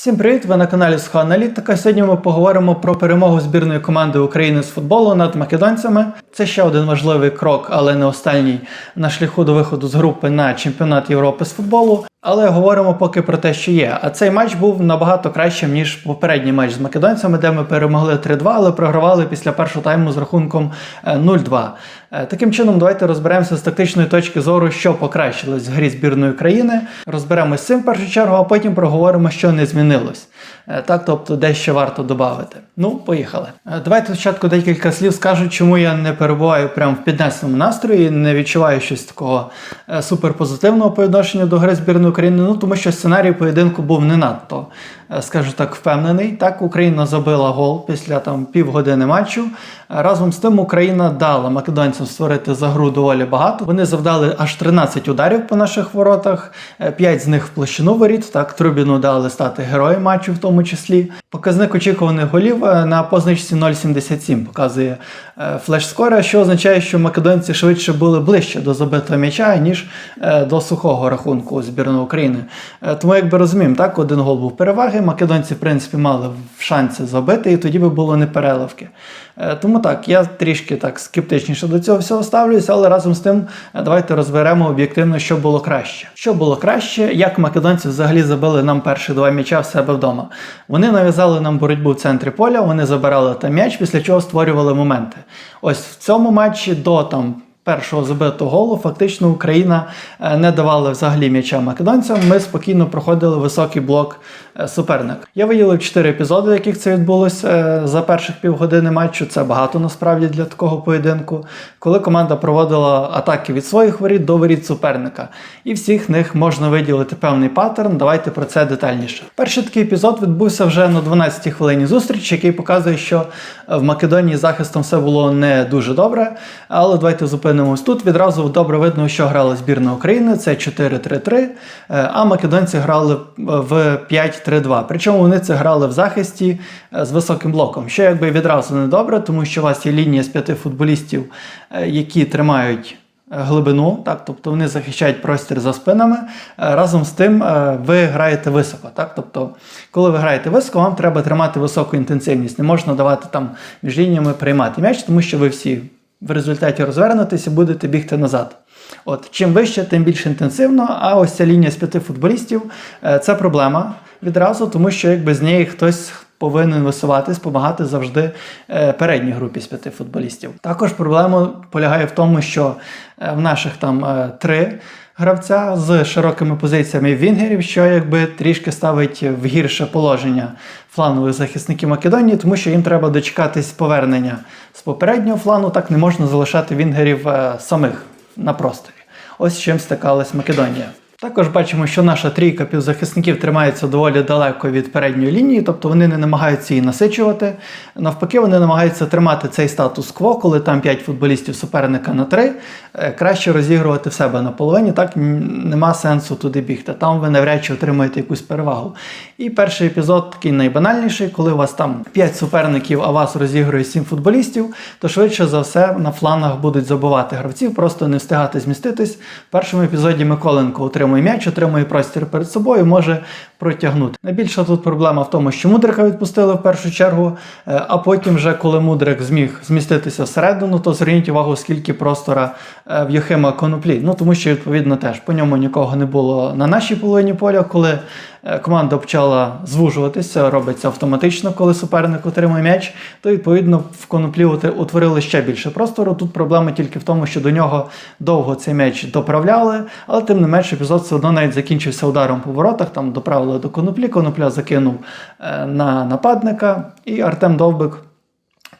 Всім привіт! Ви на каналі Аналітика. Сьогодні ми поговоримо про перемогу збірної команди України з футболу над македонцями. Це ще один важливий крок, але не останній на шляху до виходу з групи на чемпіонат Європи з футболу. Але говоримо поки про те, що є. А цей матч був набагато кращим, ніж попередній матч з македонцями, де ми перемогли 3-2, але програвали після першого тайму з рахунком е, 0-2. Е, Таким чином, давайте розберемося з тактичної точки зору, що покращилось в грі збірної країни. Розберемось цим в першу чергу, а потім проговоримо, що не змінилось. Е, Так, тобто, дещо варто додати. Ну, поїхали. Е, Давайте спочатку декілька слів скажу, чому я не перебуваю прямо в піднесеному настрої, не відчуваю щось такого е, суперпозитивного по відношенню до гри збірної України. Ну тому що сценарій поєдинку був не надто, скажу так, впевнений. Так, Україна забила гол після там півгодини матчу. Разом з тим Україна дала македонцям створити за гру доволі багато. Вони завдали аж 13 ударів по наших воротах, 5 з них в площину воріт. Так, Трубіну дали стати героєм матчу в тому числі. Показник очікуваних голів е, на позначці 0,77 показує е, флеш-скора, що означає, що македонці швидше були ближче до забитого м'яча, ніж е, до сухого рахунку збірної України. Тому, якби розуміємо, так, один гол був переваги. Македонці, в принципі, мали шанси забити, і тоді би було не переливки. Тому так, я трішки так скептичніше до цього всього ставлюся, але разом з тим давайте розберемо об'єктивно, що було краще. Що було краще, як македонці взагалі забили нам перші два м'яча в себе вдома. Вони нав'язали нам боротьбу в центрі поля, вони забирали там м'яч, після чого створювали моменти. Ось в цьому матчі до там. Першого забитого голу фактично Україна е, не давала взагалі м'яча македонцям. Ми спокійно проходили високий блок е, суперника. Я виділив 4 епізоди, в яких це відбулося е, за перших півгодини матчу. Це багато насправді для такого поєдинку, коли команда проводила атаки від своїх воріт до воріт суперника. І всіх них можна виділити певний паттерн. Давайте про це детальніше. Перший такий епізод відбувся вже на 12-й хвилині зустрічі, який показує, що в Македонії захистом все було не дуже добре. Але давайте зупинимось тут. Відразу добре видно, що грала збірна України. Це 4-3-3, е, а македонці грали в 5-3-2. Причому вони це грали в захисті е, з високим блоком, що якби відразу не добре, тому що у вас є лінія з п'яти футболістів, е, які тримають. Глибину, так, тобто вони захищають простір за спинами. Разом з тим ви граєте високо. Так? Тобто, коли ви граєте високо, вам треба тримати високу інтенсивність. Не можна давати там між лініями приймати м'яч, тому що ви всі в результаті розвернутися, будете бігти назад. От чим вище, тим більш інтенсивно. А ось ця лінія з п'яти футболістів е, це проблема відразу, тому що якби з неї хтось. Повинен висуватись, допомагати завжди е, передній групі з п'яти футболістів. Також проблема полягає в тому, що е, в наших там три гравця з широкими позиціями вінгерів, що якби трішки ставить в гірше положення фланових захисників Македонії, тому що їм треба дочекатись повернення з попереднього флану. Так не можна залишати вінгерів е, самих на просторі. Ось з чим стикалась Македонія. Також бачимо, що наша трійка півзахисників тримається доволі далеко від передньої лінії, тобто вони не намагаються її насичувати. Навпаки, вони намагаються тримати цей статус-кво, коли там 5 футболістів суперника на 3, краще розігрувати в себе на половині, так нема сенсу туди бігти. Там ви навряд чи отримаєте якусь перевагу. І перший епізод такий найбанальніший, коли у вас там 5 суперників, а вас розігрує 7 футболістів, то швидше за все на флангах будуть забувати гравців, просто не встигати зміститись. В першому епізоді Миколенко отримує м'яч, отримує простір перед собою, може протягнути. Найбільша тут проблема в тому, що Мудрика відпустили в першу чергу, е, а потім, вже коли Мудрик зміг зміститися всередину, то зверніть увагу, скільки простора е, в Йохима Коноплі. Ну тому що відповідно теж по ньому нікого не було на нашій половині поля, коли команда почала звужуватися, робиться автоматично, коли суперник отримує м'яч, то відповідно в коноплі утворили ще більше простору. Тут проблема тільки в тому, що до нього довго цей м'яч доправляли, але тим не менш епізод все одно навіть закінчився ударом по воротах. Там доправили до коноплі, конопля закинув е, на нападника, і Артем Довбик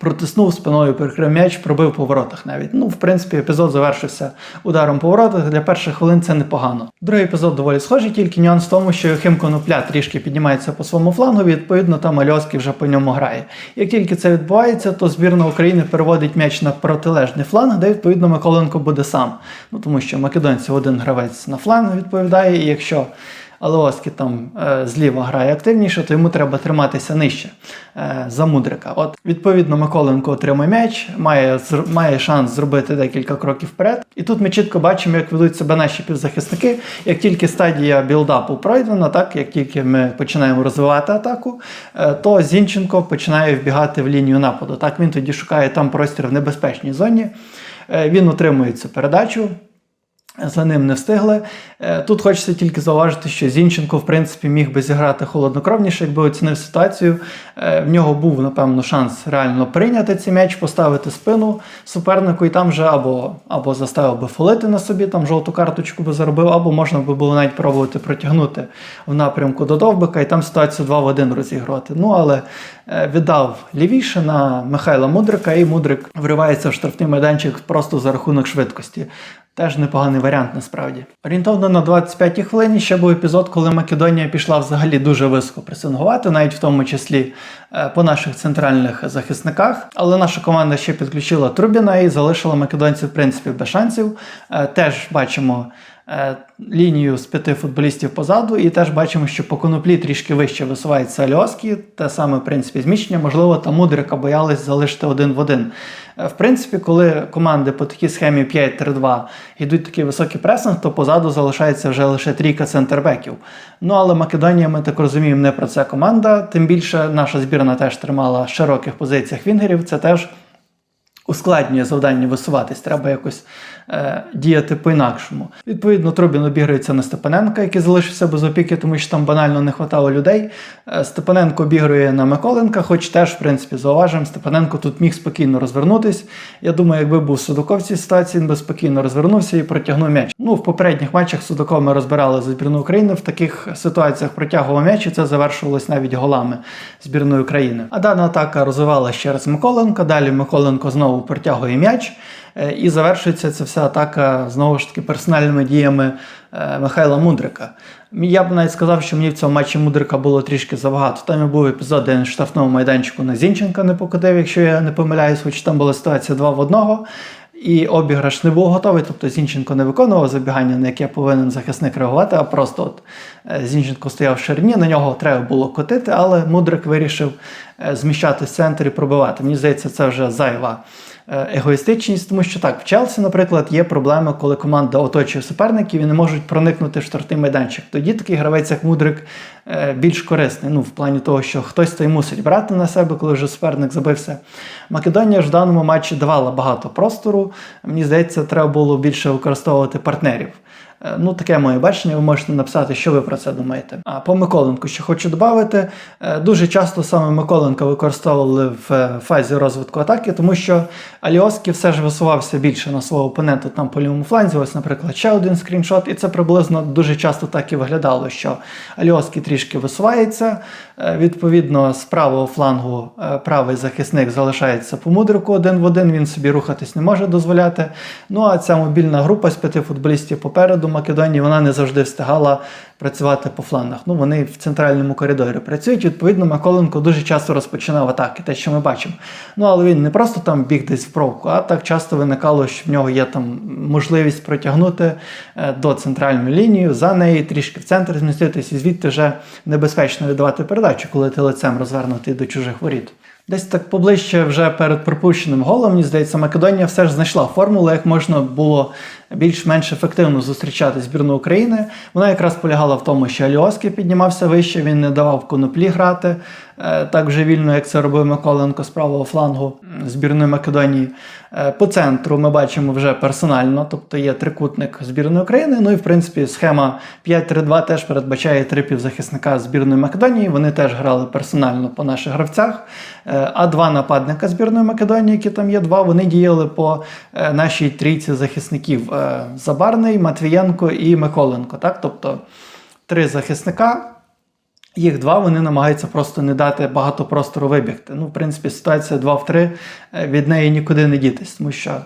протиснув спиною, перекрив м'яч, пробив по воротах навіть. Ну, в принципі, епізод завершився ударом по воротах. Для перших хвилин це непогано. Другий епізод доволі схожий, тільки нюанс в тому, що Єхим Конопля трішки піднімається по своєму флангу, відповідно, там Альоський вже по ньому грає. Як тільки це відбувається, то збірна України переводить м'яч на протилежний фланг, де відповідно Миколенко буде сам. Ну тому що македонці один гравець на фланг відповідає, і якщо Алеоський там е, зліва грає активніше, то йому треба триматися нижче е, за мудрика. От відповідно Миколенко отримує м'яч, має має шанс зробити декілька кроків вперед. І тут ми чітко бачимо, як ведуть себе наші півзахисники. Як тільки стадія білдапу пройдена, так як тільки ми починаємо розвивати атаку, е, то Зінченко починає вбігати в лінію нападу. Так він тоді шукає там простір в небезпечній зоні. Він отримує цю передачу. За ним не встигли. Е, Тут хочеться тільки зауважити, що Зінченко, в принципі, міг би зіграти холоднокровніше, якби оцінив ситуацію. Е, В нього був, напевно, шанс реально прийняти цей м'яч, поставити спину супернику, і там вже або, або заставив би фолити на собі, там жовту карточку би заробив, або можна би було навіть пробувати протягнути в напрямку до Довбика і там ситуацію 2 в 1 розігрувати. Ну, але е, віддав лівіше на Михайла Мудрика, і Мудрик вривається в штрафний майданчик просто за рахунок швидкості. Теж непоганий варіант насправді. Орієнтовно на 25-й хвилині ще був епізод, коли Македонія пішла взагалі дуже високо пресингувати, навіть в тому числі е, по наших центральних захисниках. Але наша команда ще підключила Трубіна і залишила македонців, в принципі, без шансів. Е, Теж бачимо лінію з п'яти футболістів позаду, і теж бачимо, що по коноплі трішки вище висувається Альоський, те саме, в принципі, зміщення. Можливо, там Мудрика боялись залишити один в один. Е, В принципі, коли команди по такій схемі 5-3-2 йдуть такий високий пресинг, то позаду залишається вже лише трійка центрбеків. Ну але Македонія, ми так розуміємо, не про це команда. Тим більше наша збірна теж тримала в широких позиціях вінгерів. Це теж ускладнює завдання висуватись, треба якось е, діяти по-інакшому. Відповідно, Трубін обігрується на Степаненка, який залишився без опіки, тому що там банально не хватало людей. Е, Степаненко обігрує на Миколенка, хоч теж, в принципі, зауважимо, Степаненко тут міг спокійно розвернутись. Я думаю, якби був Судаков в цій ситуації, він би спокійно розвернувся і протягнув м'яч. Ну, в попередніх матчах Судаков ми розбирали за збірну України. В таких ситуаціях протягував м'яч, і це завершувалось навіть голами збірної України. А дана атака розвивалася ще раз Миколенко. Далі Миколенко знову протягує м'яч. Е, І завершується ця вся атака знову ж таки персональними діями е, Михайла Мудрика. Я б навіть сказав, що мені в цьому матчі Мудрика було трішки забагато. Там і був епізод, де він в штрафному майданчику на Зінченка не покотив, якщо я не помиляюсь, хоч там була ситуація 2 в 1. І обіграш не був готовий, тобто Зінченко не виконував забігання, на яке повинен захисник реагувати, а просто от е, Зінченко стояв в ширині, на нього треба було котити, але Мудрик вирішив е, зміщати в центр і пробивати. Мені здається, це вже зайва егоїстичність, тому що так, в Челсі, наприклад, є проблема, коли команда оточує суперників і не можуть проникнути в штрафний майданчик. Тоді такий гравець, як Мудрик, е, більш корисний. Ну, в плані того, що хтось той мусить брати на себе, коли вже суперник забився. Македонія ж в даному матчі давала багато простору. Мені здається, треба було більше використовувати партнерів. Е, Ну, таке моє бачення, ви можете написати, що ви про це думаєте. А по Миколенку, що хочу додати, е, дуже часто саме Миколенка використовували в е, фазі розвитку атаки, тому що Аліоски все ж висувався більше на свого опонента там по лівому фланзі. Ось, наприклад, ще один скріншот, і це приблизно дуже часто так і виглядало, що Аліоски трішки висувається. Е, Відповідно, з правого флангу е, правий захисник залишається по мудрику один в один, він собі рухатись не може дозволяти. Ну а ця мобільна група з п'яти футболістів попереду Македонії вона не завжди встигала працювати по флангах. Ну вони в центральному коридорі працюють. Відповідно, Маколенко дуже часто розпочинав атаки, те, що ми бачимо. Ну але він не просто там біг десь в провку, а так часто виникало, що в нього є там можливість протягнути е, до центральної лінії, за неї трішки в центр зміститись, і звідти вже небезпечно віддавати передачу, коли ти лицем розвернутий до чужих воріт. Десь так поближче вже перед пропущеним голом, мені здається, Македонія все ж знайшла формулу, як можна було більш-менш ефективно зустрічати збірну України. Вона якраз полягала в тому, що Аліоський піднімався вище, він не давав коноплі грати так вже вільно, як це робив Миколенко з правого флангу збірної Македонії. Е, По центру ми бачимо вже персонально, тобто є трикутник збірної України. Ну і в принципі схема 5-3-2 теж передбачає три півзахисника збірної Македонії. Вони теж грали персонально по наших гравцях. Е, А два нападника збірної Македонії, які там є, два, вони діяли по е, нашій трійці захисників: Е, Забарний, Матвієнко і Миколенко. Так? Тобто три захисника. Їх два вони намагаються просто не дати багато простору вибігти. Ну, в принципі, ситуація 2 в 3, е, від неї нікуди не дітись, тому що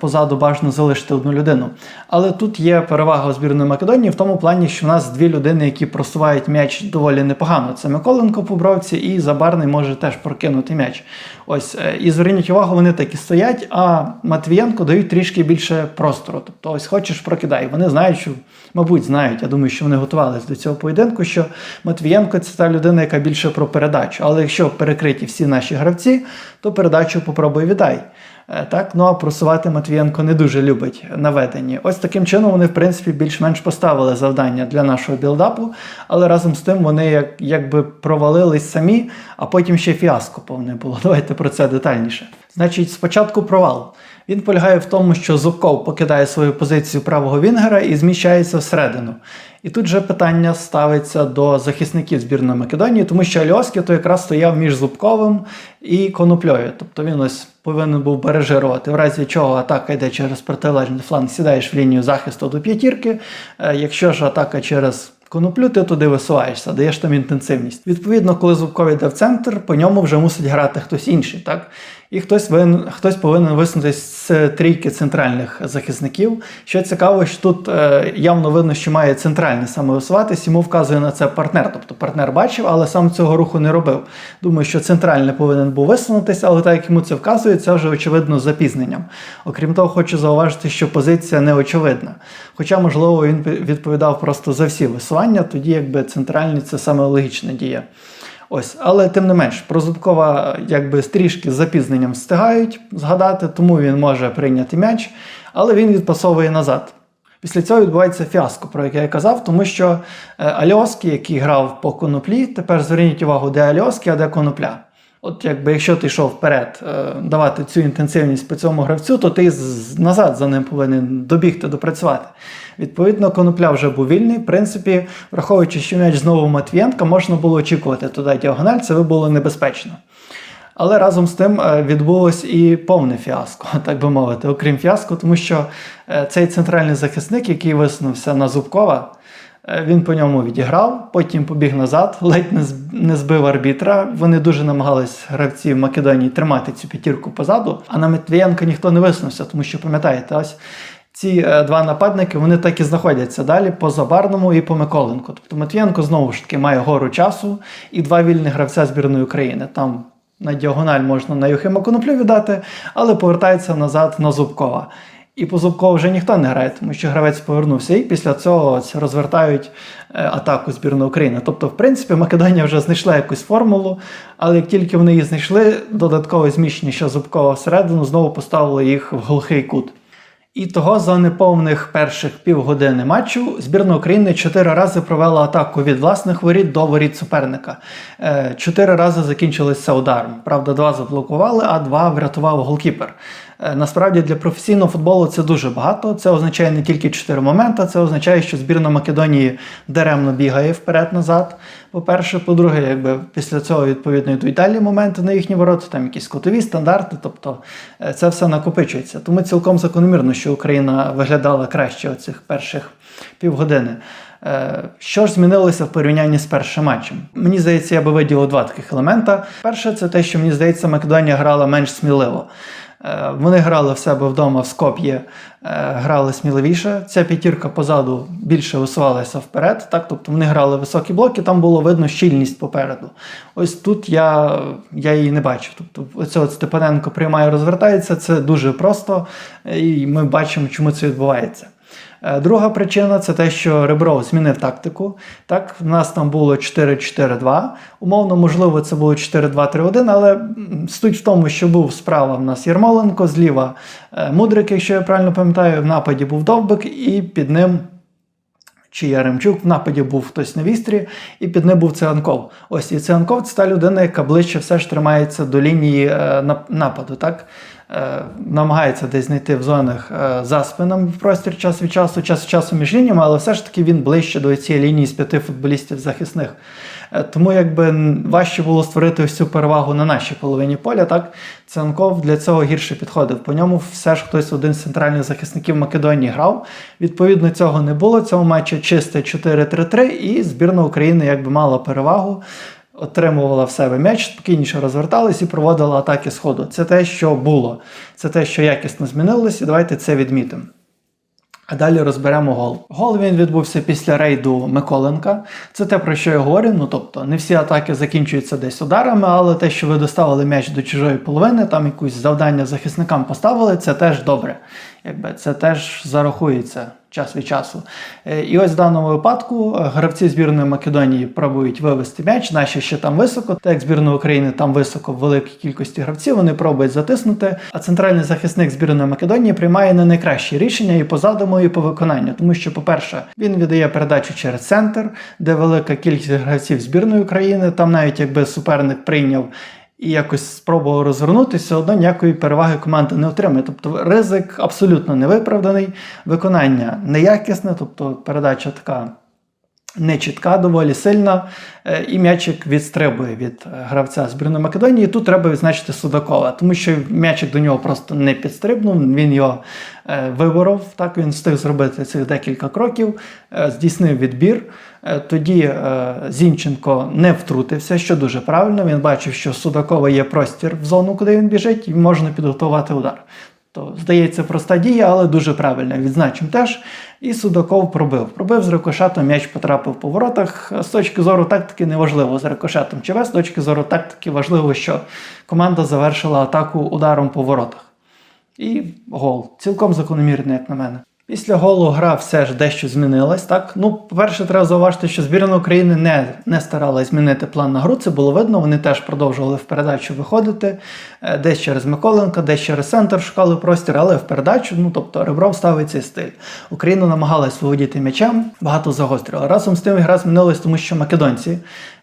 Позаду бажано залишити одну людину. Але тут є перевага збірної Македонії в тому плані, що в нас дві людини, які просувають м'яч доволі непогано. Це Миколенко по бровці і Забарний може теж прокинути м'яч. Ось е, і зверніть увагу, вони так і стоять, а Матвієнко дають трішки більше простору. Тобто, ось хочеш прокидай. Вони знають, що, мабуть, знають. Я думаю, що вони готувалися до цього поєдинку. Що Матвієнко це та людина, яка більше про передачу. Але якщо перекриті всі наші гравці, то передачу попробуй віддай. Е, Так, ну а просувати Матвієнко не дуже любить наведені. Ось таким чином вони, в принципі, більш-менш поставили завдання для нашого білдапу, але разом з тим вони як, якби провалились самі, а потім ще фіаско повне було. Давайте про це детальніше. Значить, спочатку провал. Він полягає в тому, що Зубков покидає свою позицію правого Вінгера і зміщається всередину. І тут же питання ставиться до захисників збірної Македонії, тому що Альоски то якраз стояв між Зубковим і Коноплею. Тобто він ось повинен був бережирувати, в разі чого атака йде через протилежний фланг, сідаєш в лінію захисту до п'ятірки. Е, Якщо ж атака через коноплю, ти туди висуваєшся, даєш там інтенсивність. Відповідно, коли Зубков йде в центр, по ньому вже мусить грати хтось інший, так? І хтось вин, хтось повинен висунутися з трійки центральних захисників. Що цікаво, що тут е, явно видно, що має центральний саме висуватись, йому вказує на це партнер. Тобто партнер бачив, але сам цього руху не робив. Думаю, що центральний повинен був висунутися, але так як йому це вказує, це вже очевидно запізненням. Окрім того, хочу зауважити, що позиція не очевидна. Хоча, можливо, він відповідав просто за всі висування, тоді якби центральний це саме логічна дія. Ось, але тим не менш, Прозубкова якби стрішки з запізненням встигають згадати, тому він може прийняти м'яч, але він відпасовує назад. Після цього відбувається фіаско, про яке я казав, тому що е, Альоски, який грав по коноплі, тепер зверніть увагу, де Альоски, а де конопля. От якби якщо ти йшов вперед е, давати цю інтенсивність по цьому гравцю, то ти назад за ним повинен добігти, допрацювати. Відповідно, конопля вже був вільний. В принципі, враховуючи, що м'яч знову Матвієнка, можна було очікувати туди діагональ, це було небезпечно. Але разом з тим е, відбулось і повне фіаско, так би мовити, окрім фіаско, тому що е, цей центральний захисник, який висунувся на Зубкова, він по ньому відіграв, потім побіг назад, ледь не збив арбітра. Вони дуже намагались гравці в Македонії тримати цю п'ятірку позаду. А на Матвієнка ніхто не висунувся, тому що пам'ятаєте, ось ці е, два нападники вони так і знаходяться далі по Забарному і по Миколенку. Тобто Матвієнко знову ж таки має гору часу і два вільних гравця збірної України. Там на діагональ можна на Юхима Коноплю віддати, але повертається назад на Зубкова. І по Зубкову вже ніхто не грає, тому що гравець повернувся, і після цього розвертають е, атаку збірної України. Тобто, в принципі, Македонія вже знайшла якусь формулу, але як тільки вони її знайшли, додаткове зміщення ще Зубкова всередину знову поставили їх в глухий кут. І того за неповних перших півгодини матчу збірна України чотири рази провела атаку від власних воріт до воріт суперника. Е, Чотири рази закінчилися ударом. Правда, два заблокували, а два врятував голкіпер. Е, Насправді для професійного футболу це дуже багато. Це означає не тільки чотири моменти, це означає, що збірна Македонії даремно бігає вперед-назад. По-перше, по-друге, якби після цього відповідно йдуть далі моменти на їхні ворота, там якісь котові стандарти, тобто е, це все накопичується. Тому цілком закономірно, що Україна виглядала краще оцих перших півгодини. Е, Що ж змінилося в порівнянні з першим матчем? Мені здається, я би виділив два таких елемента. Перше, це те, що мені здається, Македонія грала менш сміливо. Е, Вони грали в себе вдома в Скоп'ї, е, грали сміливіше. Ця п'ятірка позаду більше висувалася вперед. Так? Тобто вони грали високі блоки, там було видно щільність попереду. Ось тут я, я її не бачив. Тобто, оце от Степаненко приймає, розвертається, це дуже просто, і ми бачимо, чому це відбувається. Е, Друга причина це те, що Ребров змінив тактику. Так, в нас там було 4-4-2. Умовно, можливо, це було 4-2-3-1, але суть в тому, що був справа в нас Єрмоленко, зліва е, Мудрик, якщо я правильно пам'ятаю, в нападі був Довбик, і під ним. Чи Яремчук в нападі був хтось на вістрі, і під ним був Циганков. Ось і Циганков це та людина, яка ближче все ж тримається до лінії е, нападу. Так? Е, намагається десь знайти в зонах е, за спинами в простір час від часу, час від часу між лініями, але все ж таки він ближче до цієї лінії з п'яти футболістів захисних. Е, Тому якби важче було створити цю перевагу на нашій половині поля. Так Цянков для цього гірше підходив. По ньому все ж хтось один з центральних захисників Македонії грав. Відповідно, цього не було. Цього матчу чисте 4-3-3, і збірна України якби мала перевагу. Отримувала в себе м'яч, спокійніше розверталась і проводила атаки з ходу. Це те, що було. Це те, що якісно змінилось, і давайте це відмітимо. А далі розберемо гол. Гол він відбувся після рейду Миколенка. Це те, про що я говорю. Ну тобто, не всі атаки закінчуються десь ударами, але те, що ви доставили м'яч до чужої половини, там якусь завдання захисникам поставили, це теж добре. Якби це теж зарахується час від часу. Е, І ось в даному випадку е, гравці збірної Македонії пробують вивести м'яч, наші ще там високо. Так як збірна України там високо в великій кількості гравців, вони пробують затиснути. А центральний захисник збірної Македонії приймає не найкращі рішення і по задуму, і по виконанню. Тому що, по-перше, він віддає передачу через центр, де велика кількість гравців збірної України. Там навіть якби суперник прийняв і якось спробував розгорнутися, все одно ніякої переваги команда не отримає. Тобто ризик абсолютно невиправданий, виконання неякісне, тобто передача така. Нечітка, доволі сильна, е, і м'ячик відстрибує від е, гравця збірної Македонії. Тут треба відзначити Судакова, тому що м'ячик до нього просто не підстрибнув, він його е, виборов. Так він встиг зробити цих декілька кроків, здійснив відбір. Тоді Зінченко не втрутився, що дуже правильно. Він бачив, що Судакова є простір в зону, куди він біжить, і можна підготувати удар. То, здається, проста дія, але дуже правильна. Відзначимо теж. І Судаков пробив. Пробив з рикошетом, м'яч потрапив по воротах. З точки зору тактики неважливо з рикошетом чи без. З точки зору тактики важливо, що команда завершила атаку ударом по воротах. І гол. Цілком закономірний, як на мене. Після голу гра все ж дещо змінилась. Так, ну, по-перше, треба зауважити, що збірна України не, не старалась змінити план на гру. Це було видно. Вони теж продовжували в передачу виходити е, десь через Миколенка, десь через центр шукали простір, але в передачу, ну тобто Ребров ставить цей стиль. Україна намагалась володіти м'ячем, багато загострила. Разом з тим гра змінилась, тому що македонці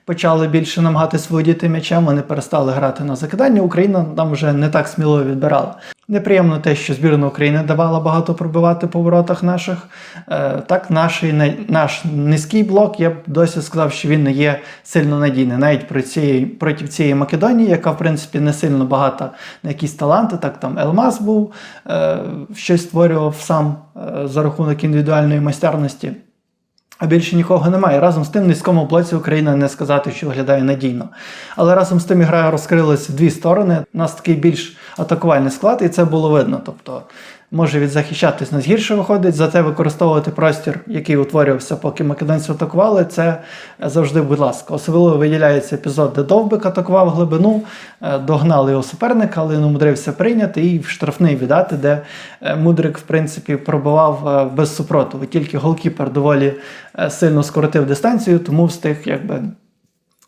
почали більше намагатись володіти м'ячем, вони перестали грати на закидання. Україна там вже не так сміливо відбирала. Неприємно те, що збірна України давала багато пробивати по воротах наших. Е, так, наш, наш низький блок, я б досі сказав, що він не є сильно надійний. Навіть проти цієї, проти цієї Македонії, яка в принципі не сильно багата на якісь таланти. Так там Елмаз був, е, щось створював сам е, за рахунок індивідуальної майстерності. А більше нікого немає. Разом з тим, низькому блоці Україна не сказати, що виглядає надійно. Але разом з тим ігра розкрилась в дві сторони. У нас такий більш атакувальний склад, і це було видно. Тобто може відзахищатись нас гірше виходить, зате використовувати простір, який утворювався, поки македонці атакували. Це завжди, будь ласка. Особливо виділяється епізод, де Довбик атакував глибину, е, догнали його суперника, але він умудрився прийняти і в штрафний віддати, де е, Мудрик, в принципі, пробивав е, без супротиву. Тільки голкіпер доволі е, сильно скоротив дистанцію, тому встиг якби.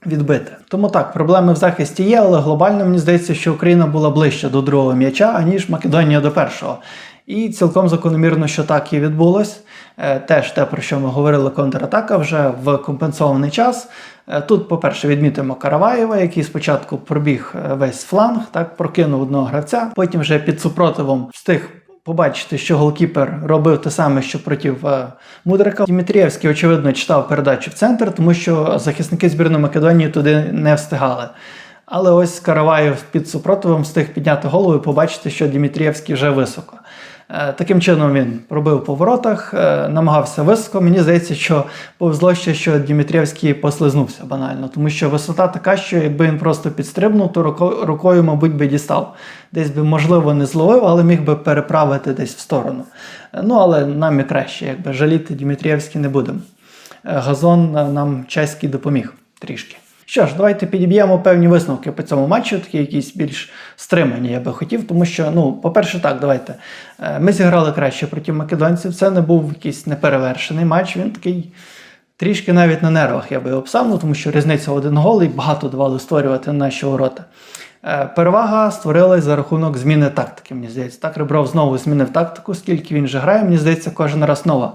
Відбити. Тому так, проблеми в захисті є, але глобально мені здається, що Україна була ближче до другого м'яча, аніж Македонія до першого. І цілком закономірно, що так і відбулось. Е, Теж те, про що ми говорили, контратака вже в компенсований час. Е, Тут, по-перше, відмітимо Караваєва, який спочатку пробіг е, весь фланг, так прокинув одного гравця, потім вже під супротивом встиг побачити, що голкіпер робив те саме, що проти Мудрика. Дмитрієвський, очевидно, читав передачу в центр, тому що захисники збірної Македонії туди не встигали. Але ось Караваєв під супротивом встиг підняти голову і побачити, що Дмитрієвський вже високо. Е, Таким чином він пробив по воротах, е, намагався високо. Мені здається, що повезло ще, що Дмитрієвський послизнувся банально, тому що висота така, що якби він просто підстрибнув, то рукою, мабуть, би дістав. Десь би, можливо, не зловив, але міг би переправити десь в сторону. Е, Ну, але нам і краще, якби жаліти Дмитрієвський не будемо. Газон нам чеський допоміг трішки. Що ж, давайте підіб'ємо певні висновки по цьому матчу, такі якісь більш стримані, я би хотів, тому що, ну, по-перше, так, давайте. Е, Ми зіграли краще проти македонців. Це не був якийсь неперевершений матч. Він такий трішки навіть на нервах, я би ну, тому що різниця один гол і багато давали створювати на наші ворота. Е, Перевага створилась за рахунок зміни тактики, мені здається. Так, Ребров знову змінив тактику, скільки він вже грає, мені здається, кожен раз нова,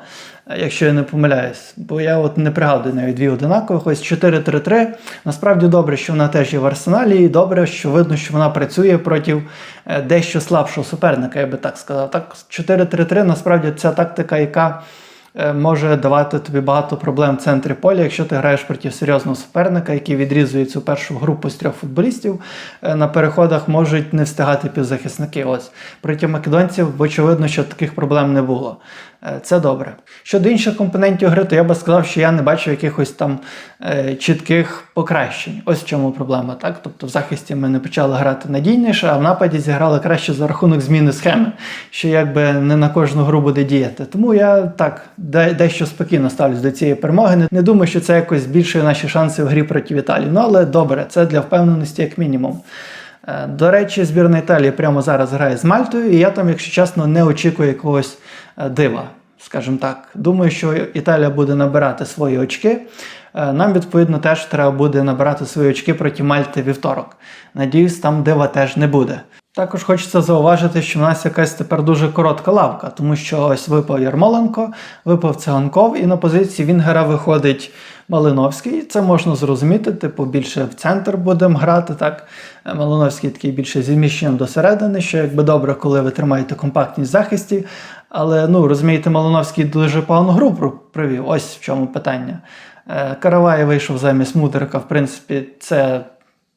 якщо я не помиляюсь. Бо я от не пригадую навіть дві одинакових. Ось 4-3-3. Насправді добре, що вона теж є в арсеналі, і добре, що видно, що вона працює проти е, дещо слабшого суперника, я би так сказав. Так, 4-3-3 насправді ця тактика, яка е, може давати тобі багато проблем в центрі поля, якщо ти граєш проти серйозного суперника, який відрізує цю першу групу з трьох футболістів. е, На переходах можуть не встигати півзахисники. Ось проти македонців, очевидно, що таких проблем не було. Е, Це добре. Щодо інших компонентів гри, то я би сказав, що я не бачу якихось там е, чітких покращень. Ось в чому проблема. Так? Тобто в захисті ми не почали грати надійніше, а в нападі зіграли краще за рахунок зміни схеми, що якби не на кожну гру буде діяти. Тому я так дещо спокійно ставлюсь до цієї перемоги. Не, думаю, що це якось збільшує наші шанси в грі проти Італії. Ну але добре, це для впевненості як мінімум. Е, До речі, збірна Італії прямо зараз грає з Мальтою, і я там, якщо чесно, не очікую якогось дива. Скажімо так, думаю, що Італія буде набирати свої очки. Е, Нам, відповідно, теж треба буде набирати свої очки проти Мальти вівторок. Надіюсь, там дива теж не буде. Також хочеться зауважити, що в нас якась тепер дуже коротка лавка, тому що ось випав Ярмоленко, випав Циганков, і на позиції Вінгера виходить Малиновський. Це можна зрозуміти, типу більше в центр будемо грати. Так Е, Малиновський такий більше зі зміщенням до середини, що якби добре, коли ви тримаєте компактність захисті. Але ну розумієте, Малиновський дуже погану гру провів. Ось в чому питання. Е, Каравай вийшов замість Мудрика. В принципі, це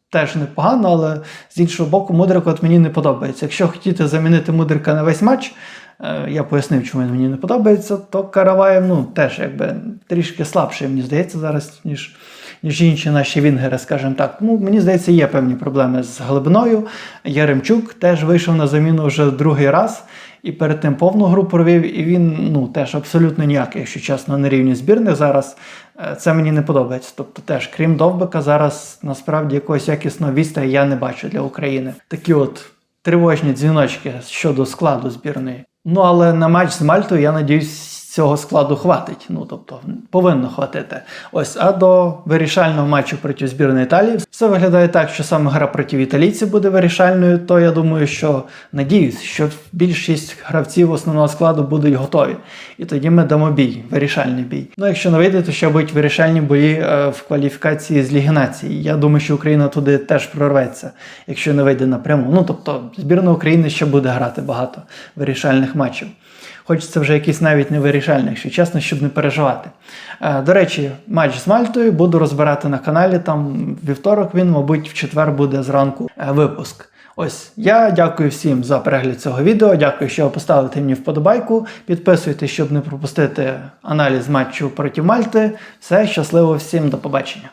теж непогано, але з іншого боку, Мудрик от мені не подобається. Якщо хотіти замінити Мудрика на весь матч, е, я пояснив, чому він мені не подобається, то Караваєв ну, теж якби трішки слабший, мені здається, зараз, ніж, ніж інші наші вінгери, скажімо так. Тому мені здається, є певні проблеми з глибиною. Яремчук теж вийшов на заміну вже другий раз. І перед тим повну гру провів, і він ну теж абсолютно ніякий, якщо чесно, на рівні збірних зараз. Е, Це мені не подобається. Тобто, теж, крім Довбика, зараз насправді якогось якісного вістря я не бачу для України. Такі от тривожні дзвіночки щодо складу збірної. Ну але на матч з Мальтою, я надіюсь, цього складу хватить. Ну тобто повинно хватити. Ось, а до вирішального матчу проти збірної Італії все виглядає так, що саме гра проти італійців буде вирішальною. То я думаю, що надіюсь, що більшість гравців основного складу будуть готові. І тоді ми дамо бій, вирішальний бій. Ну якщо не вийде, то ще будуть вирішальні бої е, в кваліфікації з Ліги Націй. Я думаю, що Україна туди теж прорветься, якщо не вийде напряму. Ну тобто збірна України ще буде грати багато вирішальних матчів. Хочеться вже якийсь навіть не вирішальний, якщо чесно, щоб не переживати. Е, До речі, матч з Мальтою буду розбирати на каналі. Там вівторок він, мабуть, в четвер буде зранку е, випуск. Ось я дякую всім за перегляд цього відео. Дякую, що ви поставите мені вподобайку. Підписуйтесь, щоб не пропустити аналіз матчу проти Мальти. Все щасливо всім, до побачення.